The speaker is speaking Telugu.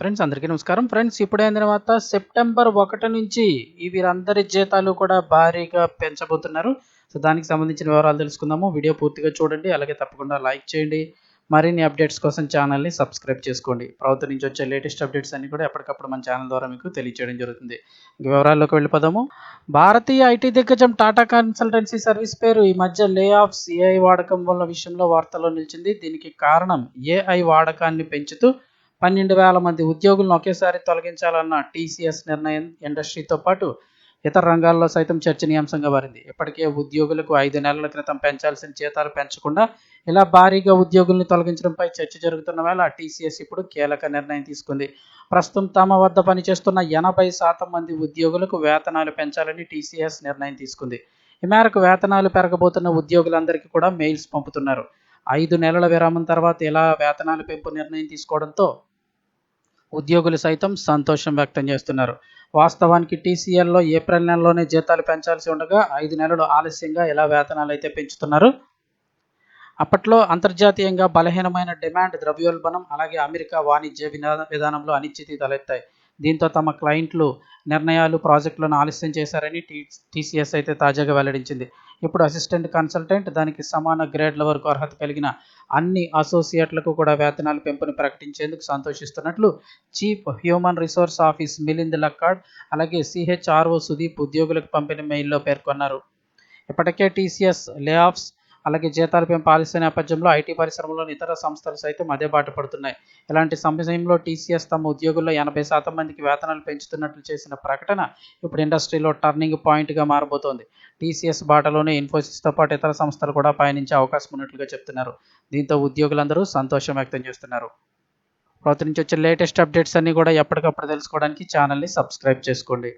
ఫ్రెండ్స్ అందరికీ నమస్కారం. ఫ్రెండ్స్ ఇప్పుడైన తర్వాత సెప్టెంబర్ ఒకటి నుంచి వీరందరి జీతాలు కూడా భారీగా పెంచబోతున్నారు. సో దానికి సంబంధించిన వివరాలు తెలుసుకుందాము. వీడియో పూర్తిగా చూడండి. అలాగే తప్పకుండా లైక్ చేయండి. మరిన్ని అప్డేట్స్ కోసం ఛానల్ని సబ్స్క్రైబ్ చేసుకోండి. ప్రభుత్వం నుంచి వచ్చే లేటెస్ట్ అప్డేట్స్ అన్ని కూడా ఎప్పటికప్పుడు మన ఛానల్ ద్వారా మీకు తెలియజేయడం జరుగుతుంది. వివరాల్లోకి వెళ్ళిపోదాము. భారతీయ ఐటీ దిగ్గజం టాటా కన్సల్టెన్సీ సర్వీస్ పేరు ఈ మధ్య లే ఆఫ్స్ ఏఐ వాడకం వల్ల విషయంలో వార్తల్లో నిలిచింది. దీనికి కారణం ఏఐ వాడకాన్ని పెంచుతూ పన్నెండు వేల మంది ఉద్యోగులను ఒకేసారి తొలగించాలన్న టీసీఎస్ నిర్ణయం ఇండస్ట్రీతో పాటు ఇతర రంగాల్లో సైతం చర్చనీయాంశంగా మారింది. ఇప్పటికే ఉద్యోగులకు ఐదు నెలల క్రితం పెంచాల్సిన జీతాలు పెంచకుండా ఇలా భారీగా ఉద్యోగుల్ని తొలగించడంపై చర్చ జరుగుతున్న వేళ టీసీఎస్ ఇప్పుడు కీలక నిర్ణయం తీసుకుంది. ప్రస్తుతం తమ వద్ద పనిచేస్తున్న ఎనభై శాతం మంది ఉద్యోగులకు వేతనాలు పెంచాలని టీసీఎస్ నిర్ణయం తీసుకుంది. ఈ మేరకు వేతనాలు పెరగబోతున్న ఉద్యోగులందరికీ కూడా మెయిల్స్ పంపుతున్నారు. ఐదు నెలల విరామం తర్వాత ఇలా వేతనాలు పెంపు నిర్ణయం తీసుకోవడంతో ఉద్యోగులు సైతం సంతోషం వ్యక్తం చేస్తున్నారు. వాస్తవానికి టీసీఎల్లో ఏప్రిల్ నెలలోనే జీతాలు పెంచాల్సి ఉండగా ఐదు నెలలు ఆలస్యంగా ఇలా వేతనాలు అయితే పెంచుతున్నారు? అప్పట్లో అంతర్జాతీయంగా బలహీనమైన డిమాండ్ ద్రవ్యోల్బణం అలాగే అమెరికా వాణిజ్య విధాన విధానంలో అనిశ్చితి తలెత్తాయి. దీంతో తమ క్లయింట్లు నిర్ణయాలు ప్రాజెక్టులను ఆలస్యం చేశారని టీ టీసీఎస్ అయితే తాజాగా వెల్లడించింది. ఇప్పుడు అసిస్టెంట్ కన్సల్టెంట్ దానికి సమాన గ్రేడ్ల వరకు అర్హత కలిగిన అన్ని అసోసియేట్లకు కూడా వేతనాల పెంపును ప్రకటించేందుకు సంతోషిస్తున్నట్లు chief human resource office Milind Lakkad అలాగే సిహెచ్ఆర్ఓ సుదీప్ ఉద్యోగులకు పంపిన మెయిల్లో పేర్కొన్నారు. ఇప్పటికే టీసీఎస్ లే ఆఫ్స్ అలాగే జీతాల పెంపు ఆలస్య నేపథ్యంలో ఐటీ పరిశ్రమలోని ఇతర సంస్థలు సైతం అదే బాట పడుతున్నాయి. ఇలాంటి సమయంలో టీసీఎస్ తమ ఉద్యోగుల్లో ఎనభై శాతం మందికి వేతనాలు పెంచుతున్నట్లు చేసిన ప్రకటన ఇప్పుడు ఇండస్ట్రీలో టర్నింగ్ పాయింట్గా మారబోతోంది. టీసీఎస్ బాటలోనే ఇన్ఫోసిస్తో పాటు ఇతర సంస్థలు కూడా పయనించే అవకాశం ఉన్నట్లుగా చెప్తున్నారు. దీంతో ఉద్యోగులందరూ సంతోషం వ్యక్తం చేస్తున్నారు. ప్రభుత్వం నుంచి వచ్చే లేటెస్ట్ అప్డేట్స్ అన్నీ కూడా ఎప్పటికప్పుడు తెలుసుకోవడానికి ఛానల్ని సబ్స్క్రైబ్ చేసుకోండి.